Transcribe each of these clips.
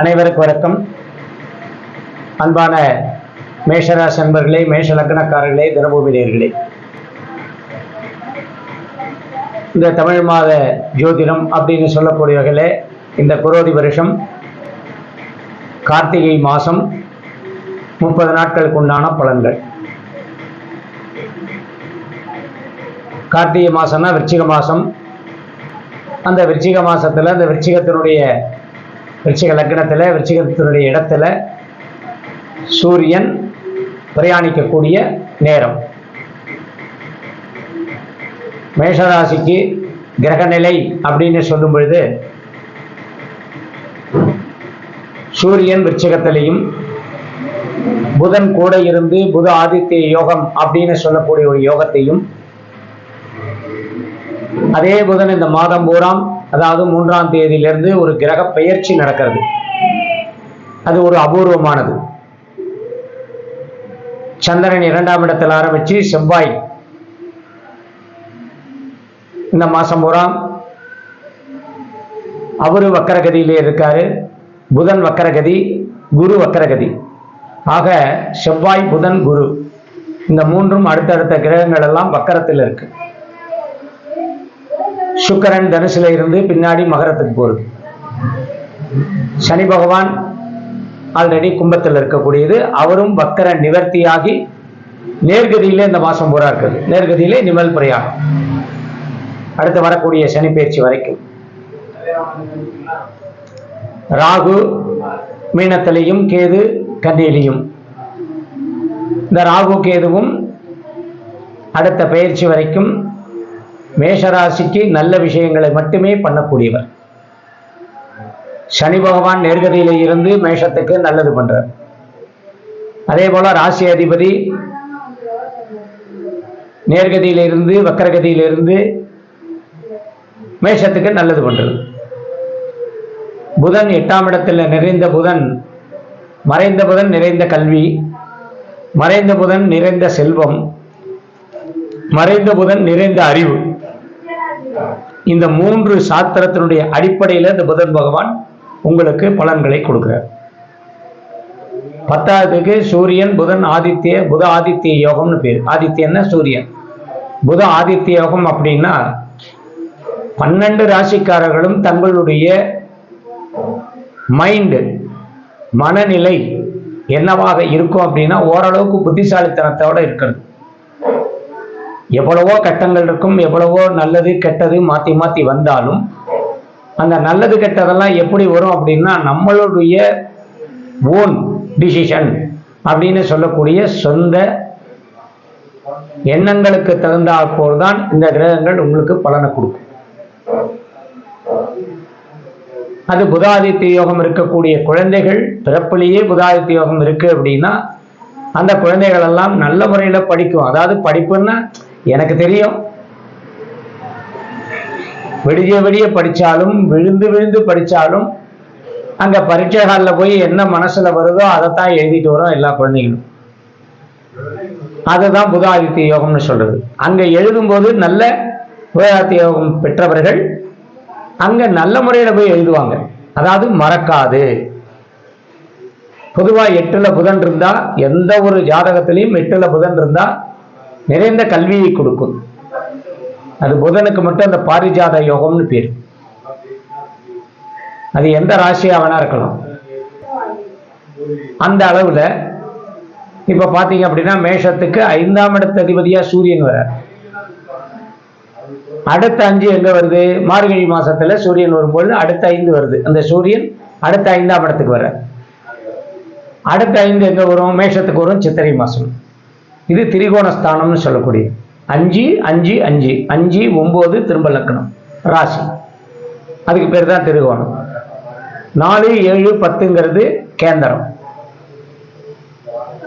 அனைவருக்கும் வணக்கம். அன்பான மேஷராசி அன்பர்களே மேஷ லக்னக்காரர்களே தினபூமினியர்களே இந்த தமிழ் மாத ஜோதிடம் அப்படின்னு சொல்லக்கூடியவர்களே இந்த குரோதி வருஷம் கார்த்திகை மாதம் முப்பது நாட்களுக்கு உண்டான பலன்கள். கார்த்திகை மாதம்னா விருச்சிக மாதம் அந்த விருச்சிக மாதத்தில் அந்த விருச்சிகத்தினுடைய விருச்சிக லக்னத்தில் விருச்சிகத்தினுடைய இடத்துல சூரியன் பிரயாணிக்கக்கூடிய நேரம். மேஷராசிக்கு கிரகநிலை அப்படின்னு சொல்லும் பொழுது சூரியன் விருச்சிகத்திலையும் புதன் கூட இருந்து புத ஆதித்ய யோகம் அப்படின்னு சொல்லக்கூடிய ஒரு யோகத்தையும் அதே புதன் இந்த மாதம் பூராம் அதாவது மூன்றாம் தேதியிலிருந்து ஒரு கிரக பெயர்ச்சி நடக்கிறது. அது ஒரு அபூர்வமானது. சந்திரன் இரண்டாம் இடத்தில் ஆரம்பிச்சு செவ்வாய் இந்த மாசம் பூரா அவரு வக்கரகதியிலே இருக்காரு. புதன் வக்கரகதி குரு வக்கரகதி. ஆக செவ்வாய் புதன் குரு. இந்த மூன்றும் அடுத்தடுத்த கிரகங்கள் எல்லாம் வக்கரத்தில் இருக்கு. சுக்கரன் தனுசுல இருந்து பின்னாடி மகரத்துக்கு போகுது. சனி பகவான் ஆல்ரெடி கும்பத்தில் இருக்கக்கூடியது. அவரும் வக்கர நிவர்த்தியாகி நேர்கதியிலே இந்த மாசம் பூரா இருக்குது நேர்கதியிலே நிமல் பிரயாணம். அடுத்து வரக்கூடிய சனி பயிற்சி வரைக்கும். ராகு மீனத்திலையும் கேது கன்னியிலையும் இந்த ராகு கேதுவும் அடுத்த பயிற்சி வரைக்கும் மேஷராசிக்கு நல்ல விஷயங்களை மட்டுமே பண்ணக்கூடியவர். சனி பகவான் நேர்கதியில இருந்து மேஷத்துக்கு நல்லது பண்றார். அதே போல ராசி அதிபதி நேர்கதியிலிருந்து வக்கரகதியிலிருந்து மேஷத்துக்கு நல்லது பண்றது. புதன் எட்டாம் இடத்துல நிறைந்த புதன் மறைந்த புதன் நிறைந்த கல்வி மறைந்த புதன் நிறைந்த செல்வம் மறைந்த புதன் நிறைந்த அறிவு. இந்த மூன்று சாத்திரத்தினுடைய அடிப்படையில் இந்த புதன் பகவான் உங்களுக்கு பலன்களை கொடுக்கிறார். பத்தாவதுக்கு சூரியன் புதன் ஆதித்ய புத ஆதித்ய யோகம்னு பேர். ஆதித்யன்னா சூரியன். புத ஆதித்ய யோகம் அப்படின்னா பன்னெண்டு ராசிக்காரர்களும் தங்களுடைய மைண்டு மனநிலை என்னவாக இருக்கும் அப்படின்னா ஓரளவுக்கு புத்திசாலித்தனத்தோட இருக்கிறது எவ்வளவோ கட்டங்கள் இருக்கும் எவ்வளவோ நல்லது கெட்டது மாற்றி மாற்றி வந்தாலும் அந்த நல்லது கெட்டதெல்லாம் எப்படி வரும் அப்படின்னா நம்மளுடைய ஓன் டிசிஷன் அப்படின்னு சொல்லக்கூடிய சொந்த எண்ணங்களுக்கு தகுந்தாற் போல்தான் இந்த கிரகங்கள் உங்களுக்கு பலனை கொடுக்கும். அது புதாதித்ய யோகம் இருக்கக்கூடிய குழந்தைகள் பிறப்பிலேயே புதாதித்ய யோகம் இருக்கு அப்படின்னா அந்த குழந்தைகள் எல்லாம் நல்ல முறையில் படிக்கும். அதாவது படிப்புன்னா எனக்கு தெரியும். விடிய விடிய படிச்சாலும் விழுந்து விழுந்து படிச்சாலும் அங்க பரீட்சை ஹாலில் போய் என்ன மனசுல வருதோ அதைத்தான் எழுதிட்டு வரோம் எல்லா குழந்தைகளும். அதுதான் புதாதித்ய யோகம்னு சொல்றது. அங்க எழுதும்போது நல்ல புதாதித்ய யோகம் பெற்றவர்கள் அங்க நல்ல முறையில போய் எழுதுவாங்க. அதாவது மறக்காது. பொதுவா எட்டுல புதன் இருந்தா எந்த ஒரு ஜாதகத்திலையும் எட்டுல புதன் இருந்தா நிறைந்த கல்வியை கொடுக்கும். அது புதனுக்கு மட்டும் அந்த பாரிஜாத யோகம்னு பேர். அது எந்த ராசியாக வேணா இருக்கலாம். அந்த அளவில் இப்போ பார்த்தீங்க அப்படின்னா மேஷத்துக்கு ஐந்தாம் இடத்து அதிபதியாக சூரியன் வர அடுத்த அஞ்சு எங்கே வருது? மார்கழி மாதத்தில் சூரியன் வரும்பொழுது அடுத்த ஐந்து வருது. அந்த சூரியன் அடுத்த ஐந்தாம் இடத்துக்கு வர அடுத்த ஐந்து எங்கே வரும்? மேஷத்துக்கு வரும் சித்திரை மாதம் இது திரிகோணஸ்தானம்னு சொல்லக்கூடிய அஞ்சு அஞ்சு அஞ்சு அஞ்சு ஒன்பது திரும்ப லக்கணம் ராசி. அதுக்கு பேர் தான் திரிகோணம். நாலு ஏழு பத்துங்கிறது கேந்திரம்.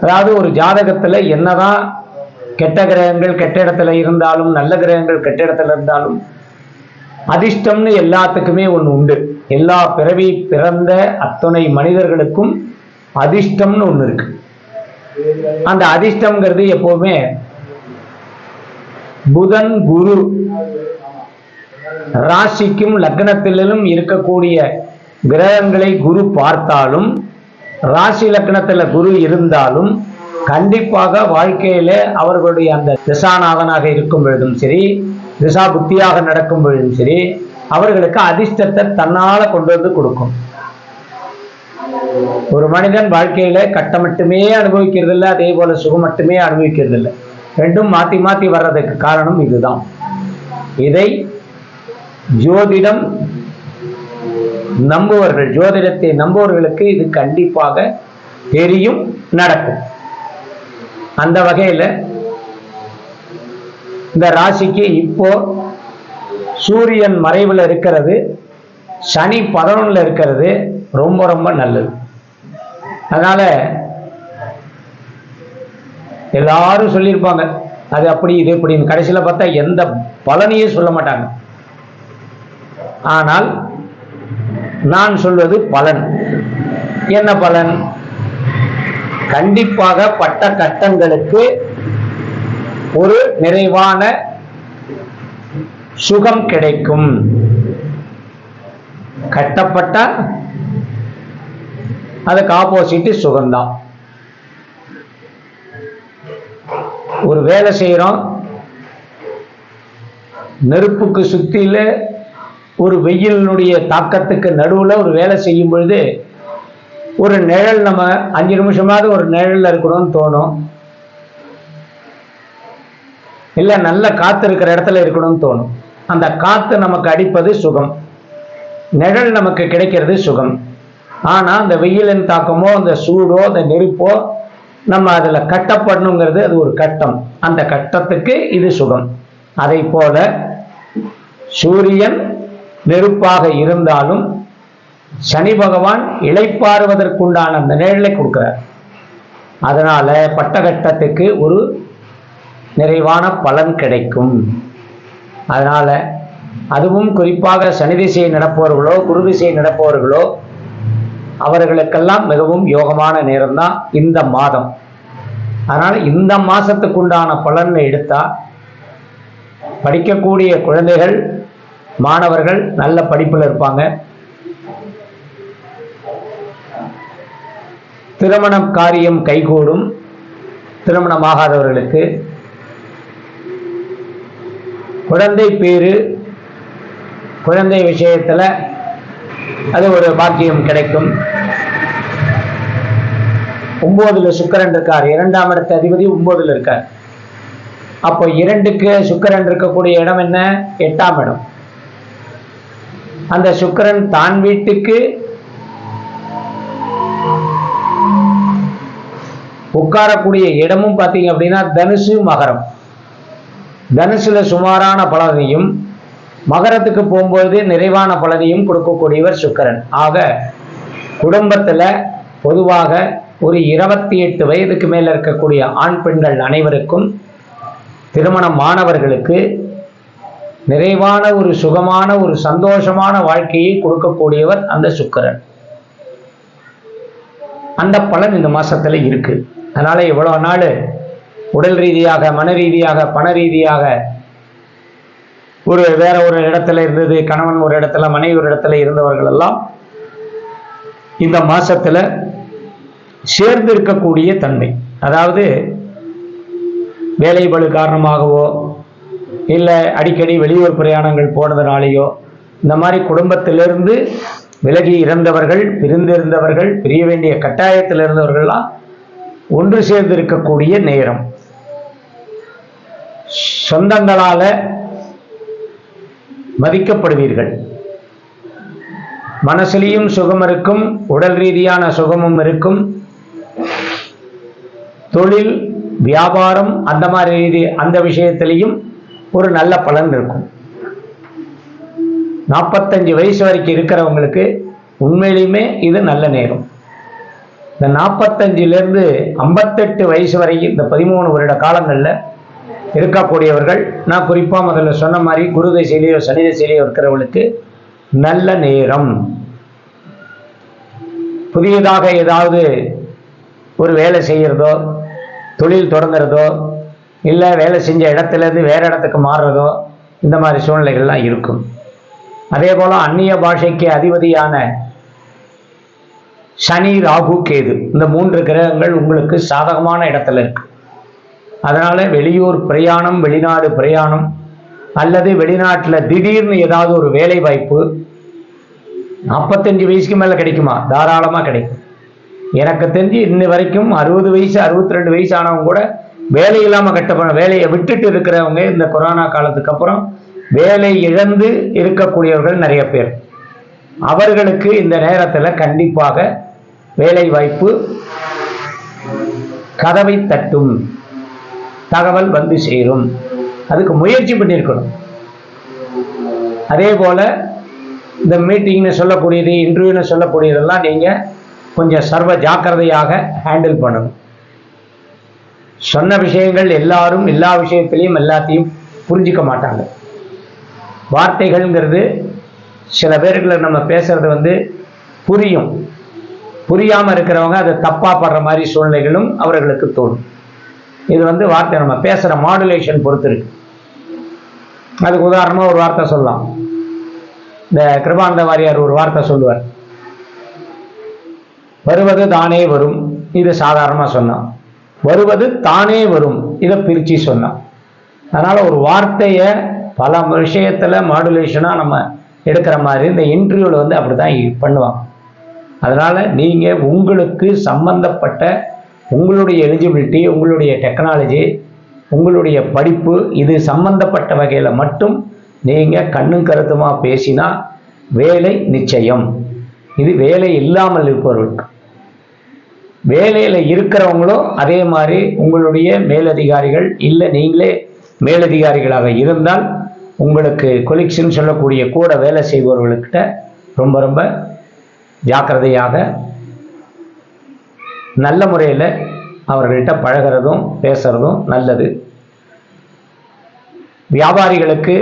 அதாவது ஒரு ஜாதகத்துல என்னதான் கெட்ட கிரகங்கள் கெட்ட இடத்துல இருந்தாலும் நல்ல கிரகங்கள் கெட்ட இடத்துல இருந்தாலும் அதிர்ஷ்டம்னு எல்லாத்துக்குமே ஒன்று உண்டு. எல்லா பிறவி பிறந்த அத்துணை மனிதர்களுக்கும் அதிர்ஷ்டம்னு ஒன்று இருக்கு. அந்த அதிர்ஷ்டம்ங்கிறது எப்பவுமே புதன் குரு ராசிக்கும் லக்னத்திலும் இருக்கக்கூடிய கிரகங்களை குரு பார்த்தாலும் ராசி லக்னத்துல குரு இருந்தாலும் கண்டிப்பாக வாழ்க்கையில அவர்களுடைய அந்த திசாநாதனாக இருக்கும் பொழுதும் சரி திசா புத்தியாக நடக்கும் பொழுதும் சரி அவர்களுக்கு அதிர்ஷ்டத்தை தன்னால கொண்டு வந்து கொடுக்கும். ஒரு மனிதன் வாழ்க்கையில கட்டம் மட்டுமே அனுபவிக்கிறது இல்லை அதே போல சுகம் மட்டுமே அனுபவிக்கிறது இல்லை ரெண்டும் மாத்தி மாத்தி வர்றதுக்கு காரணம் இதுதான். இதை ஜோதிடம் நம்புவர்கள் ஜோதிடத்தை நம்புவர்களுக்கு இது கண்டிப்பாக தெரியும் நடக்கும். அந்த வகையில இந்த ராசிக்கு இப்போ சூரியன் மறைவில் இருக்கிறது சனி பதினொன்னுல இருக்கிறது ரொம்ப ரொம்ப நல்லது. அதனால எல்லாரும் சொல்லியிருப்பாங்க அது அப்படி இது இப்படின்னு. கடைசியில் பார்த்தா எந்த பலனையும் சொல்ல மாட்டாங்க. ஆனால் நான் சொல்வது பலன். என்ன பலன்? கண்டிப்பாக பட்ட கட்டங்களுக்கு ஒரு நிறைவான சுகம் கிடைக்கும். கட்டப்பட்ட அதுக்கு ஆப்போசிட்டு சுகம்தான் ஒரு வேலை செய்கிறோம் நெருப்புக்கு சுத்தியில் ஒரு வெயிலினுடைய தாக்கத்துக்கு நடுவில் ஒரு வேலை செய்யும் பொழுது ஒரு நிழல் நம்ம அஞ்சு நிமிஷமாவது ஒரு நிழல்ல இருக்கணும்னு தோணும். இல்லை நல்ல காற்று இருக்கிற இடத்துல இருக்கணும்னு தோணும். அந்த காற்று நமக்கு அடிப்பது சுகம். நிழல் நமக்கு கிடைக்கிறது சுகம். ஆனால் அந்த வெயிலின் தாக்கமோ அந்த சூடோ அந்த நெருப்போ நம்ம அதில் கட்டப்படணுங்கிறது அது ஒரு கட்டம். அந்த கட்டத்துக்கு இது சுகம். அதை போல சூரியன் நெருப்பாக இருந்தாலும் சனி பகவான் இளைப்பாறுவதற்குண்டான அந்த நிழலை கொடுக்கிறார். அதனால பட்டகட்டத்துக்கு ஒரு நிறைவான பலன் கிடைக்கும். அதனால அதுவும் குறிப்பாக சனி திசையை நடப்பவர்களோ குரு திசையை நடப்பவர்களோ அவர்களுக்கெல்லாம் மிகவும் யோகமான நேரம்தான் இந்த மாதம். அதனால இந்த மாசத்துக்குண்டான பலனை எடுத்தா படிக்கக்கூடிய குழந்தைகள் மாணவர்கள் நல்ல படிப்பில் இருப்பாங்க. திருமணம் காரியம் கைகூடும். திருமணமாகாதவர்களுக்கு குழந்தை பேரு குழந்தை விஷயத்துல அது ஒரு பாக்கியம் கிடைக்கும். ஒன்பதுல சுக்கரன் இருக்கார். இரண்டாம் இடத்த அதிபதி ஒன்பதுல இருக்கார். அப்போ இரண்டுக்கு சுக்கரன் இருக்கக்கூடிய இடம் என்ன? எட்டாம் இடம். அந்த சுக்கரன் தான் வீட்டுக்கு உட்காரக்கூடிய இடமும் பார்த்தீங்க அப்படின்னா தனுசு மகரம். தனுசுல சுமாரான பலனையும் மகரத்துக்கு போகும்போது நிறைவான பலனையும் கொடுக்கக்கூடியவர் சுக்கரன். ஆக குடும்பத்துல பொதுவாக ஒரு இருபத்தி எட்டு வயதுக்கு மேல இருக்கக்கூடிய ஆண் பெண்கள் அனைவருக்கும் திருமணம் மாணவர்களுக்கு நிறைவான ஒரு சுகமான ஒரு சந்தோஷமான வாழ்க்கையை கொடுக்கக்கூடியவர் அந்த சுக்கரன். அந்த பலன் இந்த மாசத்துல இருக்கு. அதனால இவ்வளவு நாள் உடல் ரீதியாக மன ரீதியாக பண ரீதியாக ஒரு வேற ஒரு இடத்துல இருந்தது கணவன் ஒரு இடத்துல மனைவி ஒரு இடத்துல இருந்தவர்கள் எல்லாம் இந்த மாசத்துல சேர்ந்து இருக்கக்கூடிய தன்மை. அதாவது வேலைபழு காரணமாகவோ இல்லை அடிக்கடி வெளியூர் பிரயாணங்கள் போனதுனாலேயோ இந்த மாதிரி குடும்பத்திலிருந்து விலகி இறந்தவர்கள் பிரிந்திருந்தவர்கள் பிரிய வேண்டிய கட்டாயத்தில் இருந்தவர்கள்லாம் ஒன்று சேர்ந்து இருக்கக்கூடிய நேரம். சொந்தங்களால மதிக்கப்படுவீர்கள். மனசுலேயும் சுகம் இருக்கும் உடல் ரீதியான சுகமும் இருக்கும். தொழில் வியாபாரம் அந்த மாதிரி ரீதி அந்த விஷயத்திலையும் ஒரு நல்ல பலன் இருக்கும். நாற்பத்தஞ்சு வயசு வரைக்கும் இருக்கிறவங்களுக்கு உண்மையிலுமே இது நல்ல நேரம். இந்த நாற்பத்தஞ்சிலேருந்து ஐம்பத்தெட்டு வயசு வரைக்கும் இந்த பதிமூணு வருட காலங்களில் இருக்கக்கூடியவர்கள். நான் குறிப்பாக முதல்ல சொன்ன மாதிரி குரு திசையிலேயோ சனி திசையிலேயோ இருக்கிறவங்களுக்கு நல்ல நேரம். புதியதாக ஏதாவது ஒரு வேலை செய்கிறதோ தொழில் தொடங்குறதோ இல்லை வேலை செஞ்ச இடத்துலேருந்து வேற இடத்துக்கு மாறுறதோ இந்த மாதிரி சூழ்நிலைகள்லாம் இருக்கும். அதே போல் அந்நிய பாஷைக்கு அதிபதியான சனி ராகு கேது இந்த மூன்று கிரகங்கள் உங்களுக்கு சாதகமான இடத்துல இருக்கு. அதனால் வெளியூர் பிரயாணம் வெளிநாடு பிரயாணம் அல்லது வெளிநாட்டில் திடீர்னு ஏதாவது ஒரு வேலை வாய்ப்பு நாற்பத்தஞ்சு வயசுக்கு மேலே கிடைக்குமா? தாராளமாக கிடைக்கும். எனக்கு தெரிஞ்சு இன்ன வரைக்கும் அறுபது வயசு அறுபத்தி ரெண்டு வயசு ஆனவங்க கூட வேலை இல்லாமல் கட்டப்பட வேலையை விட்டுட்டு இருக்கிறவங்க இந்த கொரோனா காலத்துக்கு அப்புறம் வேலை இழந்து இருக்கக்கூடியவர்கள் நிறைய பேர். அவர்களுக்கு இந்த நேரத்தில் கண்டிப்பாக வேலை வாய்ப்பு கதவை தட்டும். தகவல் வந்து சேரும். அதுக்கு முயற்சி பண்ணியிருக்கணும். அதே போல் இந்த மீட்டிங்னு சொல்லக்கூடியது இன்டர்வியூன்னு சொல்லக்கூடியதெல்லாம் நீங்கள் கொஞ்சம் சர்வ ஜாக்கிரதையாக ஹேண்டில் பண்ணணும். சொன்ன விஷயங்கள் எல்லாரும் எல்லா விஷயத்திலையும் எல்லாத்தையும் புரிஞ்சிக்க மாட்டாங்க. வார்த்தைகள்ங்கிறது சில பேர்களை நம்ம பேசுறது வந்து புரியும். புரியாமல் இருக்கிறவங்க அதை தப்பாக படுற மாதிரி சூழ்நிலைகளும் அவர்களுக்கு தோணும். இது வந்து வார்த்தை நம்ம பேசுகிற மாடுலேஷன் பொறுத்து இருக்கு. அதுக்கு உதாரணமாக ஒரு வார்த்தை சொல்லலாம். இந்த கிருபானந்த வாரியார் ஒரு வார்த்தை சொல்லுவார். வருவது தானே வரும் இது சாதாரணமாக சொன்னான். வருவது தானே வரும் இதை பிரித்து சொன்னான். அதனால் ஒரு வார்த்தையை பல விஷயத்தில் மாடுலேஷனாக நம்ம எடுக்கிற மாதிரி இந்த இன்டர்வியூவில் வந்து அப்படி தான் பண்ணுவான் அதனால் நீங்கள் உங்களுக்கு சம்பந்தப்பட்ட உங்களுடைய எலிஜிபிலிட்டி உங்களுடைய டெக்னாலஜி உங்களுடைய படிப்பு இது சம்பந்தப்பட்ட வகையில் மட்டும் நீங்கள் கண்ணும் கருத்துமாக பேசினா வேலை நிச்சயம். இது வேலை இல்லாமல் இருப்பவர்களுக்கு வேலையில் இருக்கிறவங்களும் அதே மாதிரி உங்களுடைய மேலதிகாரிகள் இல்லை நீங்களே மேலதிகாரிகளாக இருந்தால் உங்களுக்கு கொலிக்ஷன் சொல்லக்கூடிய கூட வேலை செய்பவர்கள்கிட்ட ரொம்ப ரொம்ப ஜாக்கிரதையாக நல்ல முறையில் அவர்கள்ட்ட பழகிறதும் பேசுகிறதும் நல்லது. வியாபாரிகளுக்கு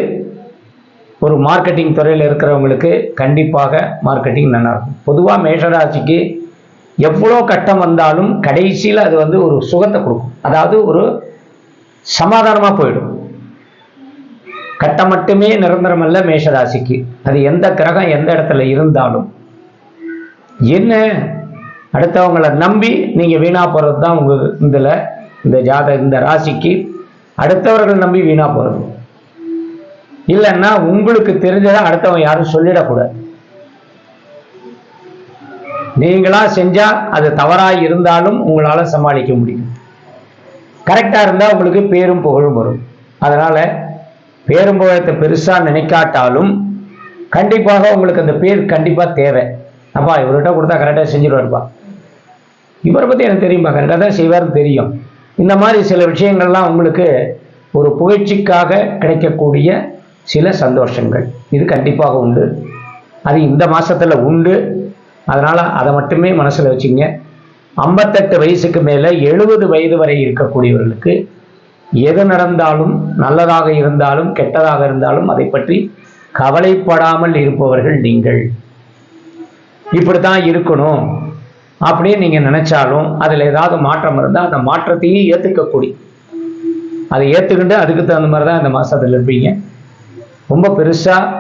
ஒரு மார்க்கெட்டிங் துறையில் இருக்கிறவங்களுக்கு கண்டிப்பாக மார்க்கெட்டிங் நல்லாயிருக்கும் பொதுவாக மேஷராசிக்கு எவ்வளோ கட்டம் வந்தாலும் கடைசியில் அது வந்து ஒரு சுகத்தை கொடுக்கும். அதாவது ஒரு சமாதானமாக போயிடும். கட்டம் மட்டுமே நிரந்தரம் அல்ல மேஷராசிக்கு. அது எந்த கிரகம் எந்த இடத்துல இருந்தாலும். என்ன? அடுத்தவங்களை நம்பி நீங்கள் வீணா போகிறது தான் உங்கள் இதில் இந்த ஜாத இந்த ராசிக்கு அடுத்தவர்கள் நம்பி வீணா போகிறது இல்லைன்னா உங்களுக்கு தெரிஞ்சதை அடுத்தவன் யாரும் சொல்லிடக்கூடாது. நீங்களா செஞ்சா அது தவறாக இருந்தாலும் உங்களால சமாளிக்க முடியும். கரெக்டாக இருந்தால் உங்களுக்கு பேரும் புகழும் வரும். அதனால பேரும் புகழத்தை பெருசா நினைக்காட்டாலும் கண்டிப்பாக உங்களுக்கு அந்த பேர் கண்டிப்பா தேவை. அப்பா இவர்கிட்ட கொடுத்தா கரெக்டாக செஞ்சிருவாருப்பா. இவரை பற்றி எனக்கு தெரியுமா பார்க்க கதை செய்வார் தெரியும். இந்த மாதிரி சில விஷயங்கள்லாம் உங்களுக்கு ஒரு புகழ்ச்சிக்காக கிடைக்கக்கூடிய சில சந்தோஷங்கள். இது கண்டிப்பாக உண்டு. அது இந்த மாதத்தில் உண்டு. அதனால் அதை மட்டுமே மனசில் வச்சுங்க. ஐம்பத்தெட்டு வயசுக்கு மேலே எழுபது வயது வரை இருக்கக்கூடியவர்களுக்கு எது நடந்தாலும் நல்லதாக இருந்தாலும் கெட்டதாக இருந்தாலும் அதை பற்றி கவலைப்படாமல் இருப்பவர்கள் நீங்கள். இப்படித்தான் இருக்கணும். அப்படின்னு நீங்கள் நினைச்சாலும் அதில் ஏதாவது மாற்றம் இருந்தால் அந்த மாற்றத்தையும் ஏற்றுக்கக்கூடிய அதை ஏற்றுக்கிட்டு அதுக்கு தகுந்த மாதிரி தான் இந்த மாதத்தில் இருப்பீங்க. ரொம்ப பெருசாக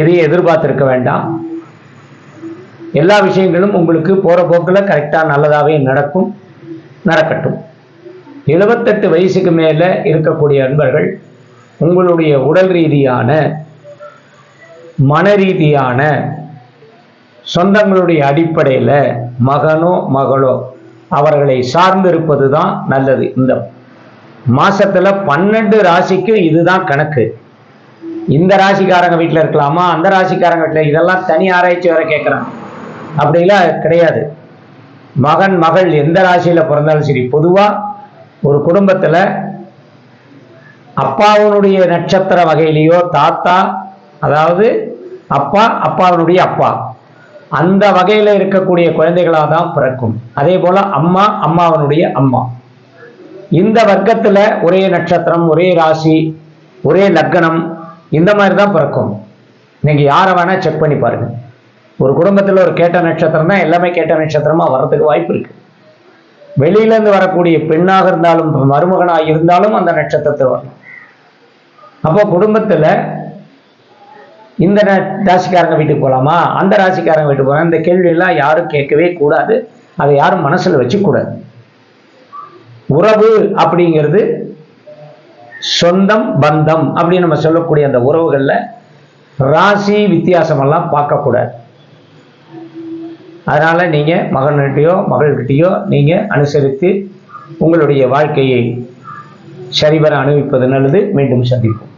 எதையும் எதிர்பார்த்திருக்க வேண்டாம். எல்லா விஷயங்களும் உங்களுக்கு போகிற போக்கில் கரெக்டாக நல்லதாகவே நடக்கும் நடக்கட்டும். எழுபத்தெட்டு வயசுக்கு மேலே இருக்கக்கூடிய அன்பர்கள் உங்களுடைய உடல் ரீதியான மன ரீதியான சொந்தங்களுடைய அடிப்படையில் மகனோ மகளோ அவர்களை சார்ந்து இருப்பது தான் நல்லது. இந்த மாசத்துல பன்னெண்டு ராசிக்கு இதுதான் கணக்கு. இந்த ராசிக்காரங்க வீட்டில் இருக்கலாமா? அந்த ராசிக்காரங்க வீட்டில் இதெல்லாம் தனி ஆராய்ச்சி வர கேட்குறாங்க அப்படிலாம் கிடையாது. மகன் மகள் எந்த ராசியில் பிறந்தாலும் சரி பொதுவாக ஒரு குடும்பத்தில் அப்பாவுடைய நட்சத்திர வகையிலேயோ தாத்தா அதாவது அப்பா அப்பாவினுடைய அப்பா அந்த வகையில் இருக்கக்கூடிய குழந்தைகளாக தான் பிறக்கும். அதே போல் அம்மா அம்மாவனுடைய அம்மா. இந்த வர்க்கத்தில் ஒரே நட்சத்திரம் ஒரே ராசி ஒரே லக்கணம் இந்த மாதிரி தான் பிறக்கும். நீங்கள் யாரை வேணால் செக் பண்ணி பாருங்கள் ஒரு குடும்பத்தில் ஒரு கேட்ட நட்சத்திரம் தான் எல்லாமே கேட்ட நட்சத்திரமாக வர்றதுக்கு வாய்ப்பு இருக்கு. வெளியிலேருந்து வரக்கூடிய பெண்ணாக இருந்தாலும் மருமகனாக இருந்தாலும் அந்த நட்சத்திரத்தில் வரணும் அப்போ குடும்பத்தில் இந்த ராசிக்காரங்க வீட்டுக்கு போகலாமா அந்த ராசிக்காரங்க வீட்டுக்கு போகலாம் இந்த கேள்வியெல்லாம் யாரும் கேட்கவே கூடாது. அதை யாரும் மனசில் வச்சுக்கூடாது உறவு அப்படிங்கிறது சொந்தம் பந்தம் அப்படின்னு நம்ம சொல்லக்கூடிய அந்த உறவுகளில் ராசி வித்தியாசமெல்லாம் பார்க்கக்கூடாது அதனால் நீங்கள் மகன்கிட்டையோ மகள்கிட்டையோ நீங்கள் அனுசரித்து உங்களுடைய வாழ்க்கையை சரிவர அனுபவிப்பது நல்லது. மீண்டும் சந்திப்போம்.